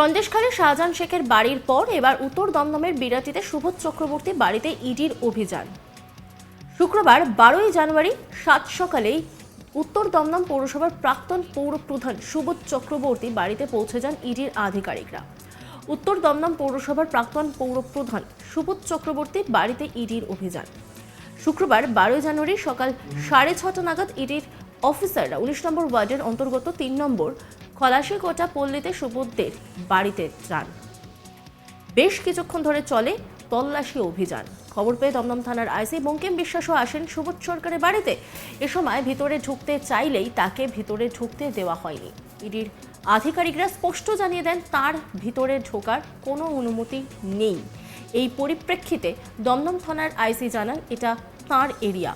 সন্দেশখালী শাহজাহান শেখের বাড়ির পর এবার উত্তর দমদমের বিরাটিতে সুবোধ চক্রবর্তী বাড়িতে ইডির অভিযান। শুক্রবার বারোই জানুয়ারি সাত সকালেই উত্তর দমদম পৌরসভার প্রাক্তন পৌর প্রধান সুবোধ চক্রবর্তী বাড়িতে পৌঁছে যান ইডির আধিকারিকরা। উত্তর দমদম পৌরসভার প্রাক্তন পৌর প্রধান সুবোধ চক্রবর্তী বাড়িতে ইডির অভিযান। শুক্রবার বারোই জানুয়ারি সকাল সাড়ে ছটা নাগাদ ইডির অফিসাররা, উনিশ নম্বর ওয়ার্ডের অন্তর্গত তিন নম্বর খলাশিকোটা পল্লীতে সুবোধদের বাড়িতে যান বেশ কিছুক্ষণ ধরে চলে তল্লাশি অভিযান। খবর পেয়ে দমদম থানার আইসি বঙ্কিম বিশ্বাসও আসেন সুবোধ সরকারের বাড়িতে। এ সময় ভিতরে ঢুকতে চাইলেই তাকে ভিতরে ঢুকতে দেওয়া হয়নি। ইডির আধিকারিকরা স্পষ্ট জানিয়ে দেন, তার ভিতরে ঢোকার কোনো অনুমতি নেই। এই পরিপ্রেক্ষিতে দমদম থানার আইসি জানান, এটা তার এরিয়া।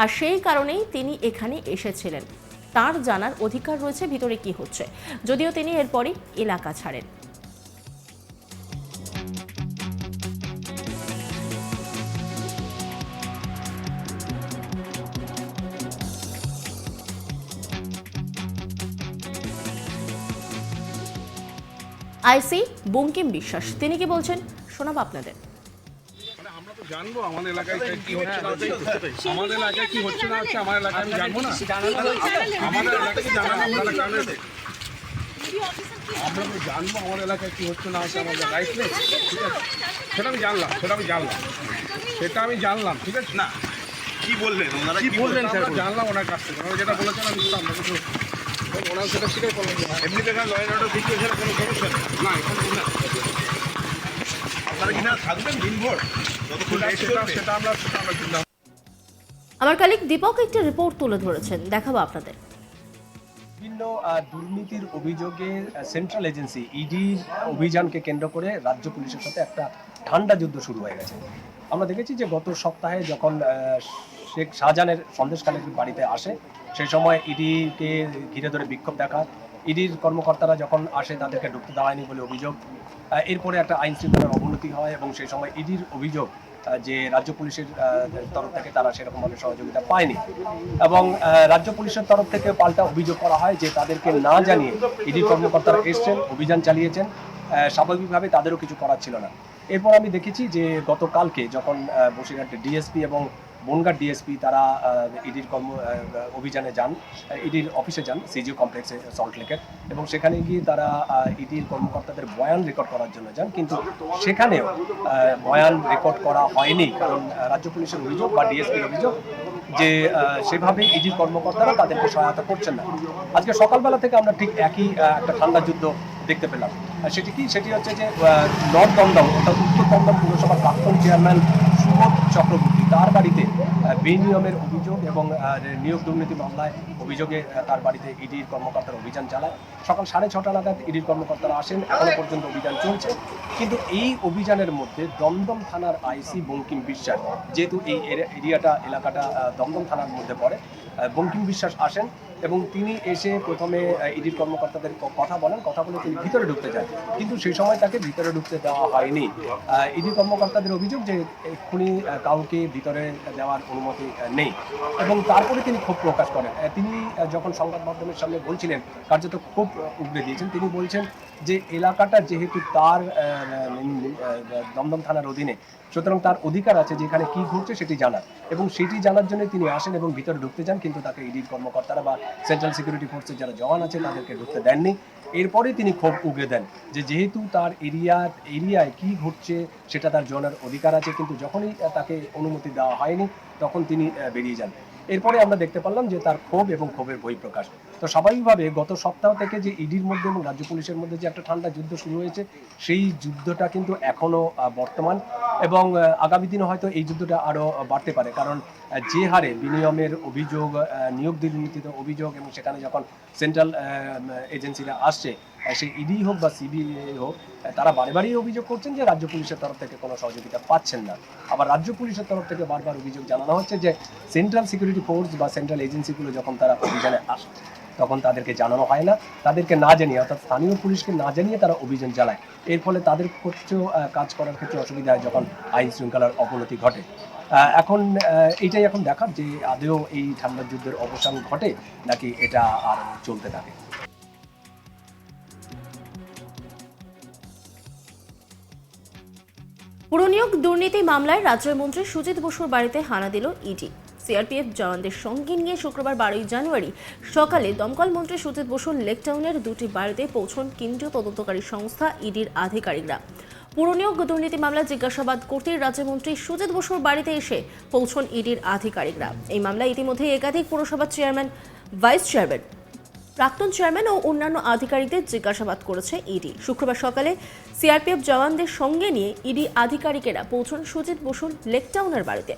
আর সেই কারণেই তিনি এখানে এসেছিলেন। তার জানার অধিকার রয়েছে, ভিতরে কি হচ্ছে? যদিও তিনি এরপরই এলাকা ছাড়েন। আইসি বঙ্কিম বিশ্বাস, তিনি কি বলছেন? শোনাবো আপনাদের। মানে আমরা জানব আমাদের এলাকায় কি হচ্ছে না হচ্ছে আমাদের এলাকায় কি হচ্ছে না হচ্ছে আমার এলাকায় আমি জানব না আমাদের এলাকায় জানাব আপনারা জানেন আমরা তো জানব আমার এলাকায় কি হচ্ছে না হচ্ছে আমাদের রাইট নেই ঠিক আছে সেটা আমি জানলাম সেটা আমি জানলাম সেটা আমি জানলাম ঠিক আছে না কি বললেন ওনারা কি কি বললেন বললেন জানলাম ওনার কাছ থেকে ওনারা যেটা বলেছেন আমি সেটা আমরা কিছু ওনারা সেটা স্বীকার করলেন হ্যাঁ, এমনি দেখা লয়ের অর্ডার দিচ্ছে এছাড়া কোনো সমস্যা নেই না এখানে না আপনারা কি না থাকবেন দিনভর আমরা কালিক দীপক একটি রিপোর্ট তুলে ধরেছেন দেখাবো আপনাদের। বিভিন্ন দুর্নীতির অভিযোগে সেন্ট্রাল এজেন্সি ইডির অভিযানকে কেন্দ্র করে রাজ্য পুলিশের সাথে একটা ঠান্ডা যুদ্ধ শুরু হয়ে গেছে। আমরা দেখেছি যে গত সপ্তাহে যখন আহ, শেখ শাহজাহানের সন্দেশখালের বাড়িতে আসে সেই সময় ইডিকে ঘিরে ধরে বিক্ষোভ দেখা ইডির কর্মকর্তারা যখন আসে তাদেরকে ঢুকতে দেওয়ায়নি বলে অভিযোগ। এরপরে একটা আইন শৃঙ্খলার অবনতি হয় এবং সেই সময় ইডির অভিযোগ যে রাজ্য পুলিশের তরফ থেকে তারা সেরকমভাবে সহযোগিতা পায়নি। এবং রাজ্য পুলিশের তরফ থেকে পাল্টা অভিযোগ করা হয় যে তাদেরকে না জানিয়ে ইডি কর্মকর্তারা এসছেন অভিযান চালিয়েছেন। স্বাভাবিকভাবে তাদেরও কিছু করার ছিল না। এরপর আমি দেখেছি যে গতকালকে যখন আহ, বসিরহাট ডিএসপি এবং বনগাঁ ডিএসপি তারা ইডির কর্ম অভিযানে যান ইডির অফিসে যান, সিজিও কমপ্লেক্সে, সল্ট লেকের, এবং সেখানে গিয়ে তারা ইডির কর্মকর্তাদের বয়ান রেকর্ড করার জন্য যান, কিন্তু সেখানেও বয়ান রেকর্ড করা হয়নি, কারণ রাজ্য পুলিশের অভিযোগ বা ডিএসপির অভিযোগ যে সেভাবে ইডির কর্মকর্তারা তাদেরকে সহায়তা করছেন না। আজকে সকালবেলা থেকে আমরা ঠিক একই একটা ঠান্ডা যুদ্ধ দেখতে পেলাম। সেটি কি? সেটি হচ্ছে যে নর্থ দমদম অর্থাৎ উত্তর দমদম পুরসভার প্রাক্তন চেয়ারম্যান সুবোধ চক্রবর্তী তার বাড়িতে বেনিয়মের অভিযোগ এবং নিয়োগ দুর্নীতি মামলায় অভিযোগে তার বাড়িতে ইডির কর্মকর্তারা অভিযান চালায়। সকাল সাড়ে ছটা নাগাদ ইডির কর্মকর্তারা আসেন, এখনও পর্যন্ত অভিযান চলছে। কিন্তু এই অভিযানের মধ্যে দমদম থানার আইসি বঙ্কিম বিশ্বাস, যেহেতু এই এরি- এরিয়াটা, এলাকাটা দমদম থানার মধ্যে পড়ে বঙ্কিম বিশ্বাস আসেন এবং তিনি এসে প্রথমে ইডির কর্মকর্তাদের কথা বলেন। কথা বলে তিনি ভিতরে ঢুকতে যান। কিন্তু সেই সময় তাকে ভিতরে ঢুকতে দেওয়া হয়নি। ইডি কর্মকর্তাদের অভিযোগ যে এক্ষুনি কাউকে ভিতরে দেওয়ার অনুমতি নেই। এবং তারপরে তিনি ক্ষোভ প্রকাশ করেন। তিনি যখন সংবাদ মাধ্যমের সামনে বলছিলেন, কার্যত খুব উগড়ে দিয়েছেন, তিনি বলছেন যে, এলাকাটা যেহেতু তার দমদম থানার অধীনে সুতরাং তার অধিকার আছে যেখানে কি ঘটছে সেটি জানার। এবং সেটি জানার জন্য তিনি আসেন এবং ভিতরে ঢুকতে যান, কিন্তু তাকে ইডির কর্মকর্তারা বা সেন্ট্রাল সিকিউরিটি ফোর্সের যারা জওয়ান আছে তাদেরকে ঢুকতে দেননি। এরপরে তিনি ক্ষোভ উগড়ে দেন যে যেহেতু তার এরিয়া, এরিয়ায় কি ঘটছে সেটা তার জানার অধিকার আছে, কিন্তু যখনই তাকে অনুমতি দেওয়া হয়নি, তখন তিনি বেরিয়ে যান। এরপরে আমরা দেখতে পারলাম যে তার ক্ষোভ এবং ক্ষোভের বহিঃপ্রকাশ। তো স্বাভাবিকভাবে গত সপ্তাহ থেকে যে ইডির মধ্যে এবং রাজ্য পুলিশের মধ্যে যে একটা ঠান্ডা যুদ্ধ শুরু হয়েছে সেই যুদ্ধটা কিন্তু এখনও আহ, বর্তমান এবং আগামী দিনে হয়তো এই যুদ্ধটা আরও বাড়তে পারে। কারণ যে হারে বিনিয়মের অভিযোগ নিয়োগ দুর্নীতিতে অভিযোগ এবং সেখানে যখন সেন্ট্রাল এজেন্সিরা আসছে সেই ইডি হোক বা সিবিআই হোক তারা বারে বারেই অভিযোগ করছেন যে রাজ্য পুলিশের তরফ থেকে কোনো সহযোগিতা পাচ্ছেন না। আবার রাজ্য পুলিশের তরফ থেকে বারবার অভিযোগ জানানো হচ্ছে যে সেন্ট্রাল সিকিউরিটি ফোর্স বা সেন্ট্রাল এজেন্সিগুলো যখন তারা অভিযানে আসে তখন তাদেরকে জানানো হয় না। তাদেরকে না জানিয়ে অর্থাৎ স্থানীয় পুলিশকে না জানিয়ে তারা অভিযান চালায়। এর ফলে তাদের ক্ষেত্রেও কাজ করার ক্ষেত্রে অসুবিধা হয় যখন আইন শৃঙ্খলার অবনতি ঘটে। এখন আহ, এইটাই এখন দেখার যে আদেও এই ঠান্ডা যুদ্ধের অবসান ঘটে নাকি এটা আর চলতে থাকে। পুরনিয়োগ দুর্নীতি মামলায় রাজ্যের মন্ত্রী সুজিত বসুর বাড়িতে হানা দিল ইডি। সিআরপিএফ জওয়ানদের সঙ্গে নিয়ে শুক্রবার বারোই জানুয়ারি সকালে দমকল মন্ত্রী সুজিত বসুর লেকটাউনের দুটি বাড়িতে পৌঁছন কেন্দ্রীয় তদন্তকারী সংস্থা ইডির আধিকারিকরা। পুরনিয়োগ দুর্নীতি মামলা জিজ্ঞাসাবাদ করতে রাজ্যমন্ত্রী সুজিত বসুর বাড়িতে এসে পৌঁছন ইডির আধিকারিকরা। এই মামলায় ইতিমধ্যে একাধিক পুরসভার চেয়ারম্যান, ভাইস চেয়ারম্যান প্রাক্তন চেয়ারম্যান ও অন্যান্য আধিকারিকদের জিজ্ঞাসাবাদ করেছে ইডি। শুক্রবার সকালে সিআরপিএফ জওয়ানদের সঙ্গে নিয়ে ইডি আধিকারিকেরা পৌঁছন সুজিত বসুর লেকটাউনের বাড়িতে।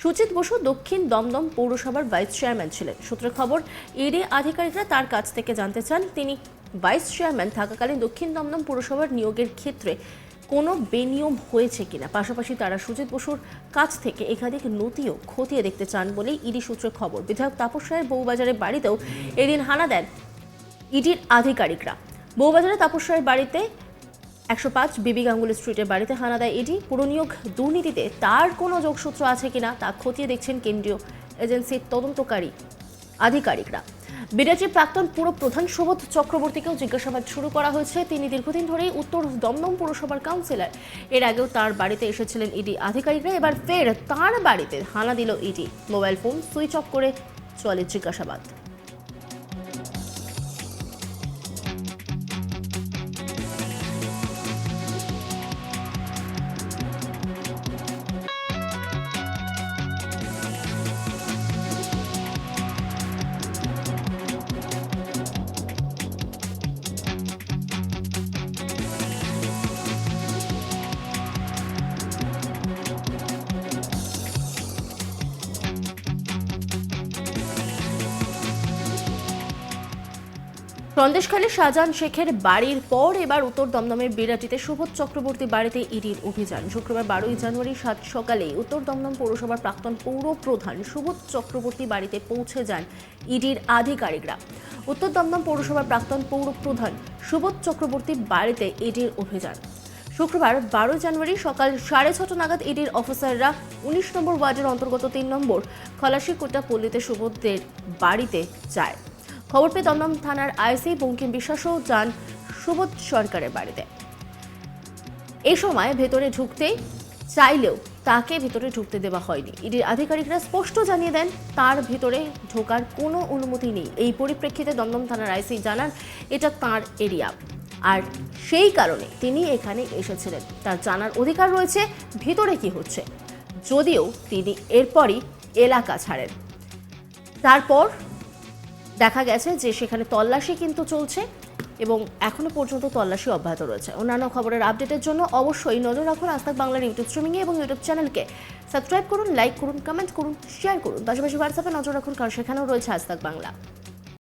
সুজিত বসু দক্ষিণ দমদম পৌরসভার ভাইস চেয়ারম্যান ছিলেন। সূত্রে খবর, ইডি আধিকারিকরা তার কাছ থেকে জানতে চান, তিনি ভাইস চেয়ারম্যান থাকাকালীন দক্ষিণ দমদম পৌরসভার নিয়োগের ক্ষেত্রে কোনো বেনিয়ম হয়েছে কিনা? পাশাপাশি তারা সুজিত বসুর কাছ থেকে একাধিক নথিও খতিয়ে দেখতে চান বলেই ইডি সূত্রে খবর। বিধায়ক তাপস রায়ের বউবাজারের বাড়িতেও এদিন হানা দেন ইডির আধিকারিকরা। বউবাজারে তাপস রায়ের বাড়িতে একশো পাঁচ বিবি গাঙ্গুলি স্ট্রিটের বাড়িতে হানা দেয় ইডি। পুরনিয়োগ দুর্নীতিতে তার কোনো যোগসূত্র আছে কিনা তা খতিয়ে দেখছেন কেন্দ্রীয় এজেন্সির তদন্তকারী আধিকারিকরা। বিরাজির প্রাক্তন পুর প্রধান সুবোধ চক্রবর্তীকেও জিজ্ঞাসাবাদ শুরু করা হয়েছে। তিনি দীর্ঘদিন ধরেই উত্তর দমদম পুরসভার কাউন্সিলর। এর আগেও তার বাড়িতে এসেছিলেন ইডি আধিকারিকরা। এবার ফের তার বাড়িতে হানা দিল ED. Mobile phone switch off করে চলে জিজ্ঞাসাবাদ। সন্দেশখালী শাহজাহান শেখের বাড়ির পর এবার উত্তর দমদমের বিরাটিতে সুবোধ চক্রবর্তী বাড়িতে ইডির অভিযান। শুক্রবার বারোই জানুয়ারি সাত সকালে উত্তর দমদম পৌরসভার প্রাক্তন পৌর প্রধান সুবোধ চক্রবর্তী বাড়িতে পৌঁছে যান ইডির আধিকারিকরা। উত্তর দমদম পৌরসভার প্রাক্তন পৌর প্রধান সুবোধ চক্রবর্তীর বাড়িতে ইডির অভিযান। শুক্রবার বারোই জানুয়ারি সকাল সাড়ে ছটা নাগাদ ইডির অফিসাররা উনিশ নম্বর ওয়ার্ডের অন্তর্গত তিন নম্বর খলাশিকোটা পল্লীতে সুবোধদের বাড়িতে যায়। খবর পেয়ে দমদম থানার আইসি বঙ্কিম বিশ্বাসও যান সুবোধ সরকারের বাড়িতে। এই সময় ভেতরে ঢুকতে চাইলেও তাকে ভেতরে ঢুকতে দেওয়া হয়নি। ইডির আধিকারিকরা স্পষ্ট জানিয়ে দেন, তার ভেতরে ঢোকার কোনো অনুমতি নেই। এই পরিপ্রেক্ষিতে দমদম থানার আইসি জানান, এটা তার এরিয়া। আর সেই কারণে তিনি এখানে এসেছিলেন। তার জানার অধিকার রয়েছে, ভেতরে কি হচ্ছে। যদিও তিনি এরপরই এলাকা ছাড়েন। তারপর দেখা গেছে যে সেখানে তল্লাশি কিন্তু চলছে এবং এখনও পর্যন্ত তল্লাশি অব্যাহত রয়েছে। অন্যান্য খবরের আপডেটের জন্য অবশ্যই নজর রাখুন আস্তাক বাংলার ইউটিউব স্ট্রিমিংয়ে এবং ইউটিউব চ্যানেলকে। সাবস্ক্রাইব করুন, লাইক করুন, কমেন্ট করুন, শেয়ার করুন। পাশাপাশি হোয়াটসঅ্যাপে নজর রাখুন কারণ সেখানেও রয়েছে আস্তাক বাংলা।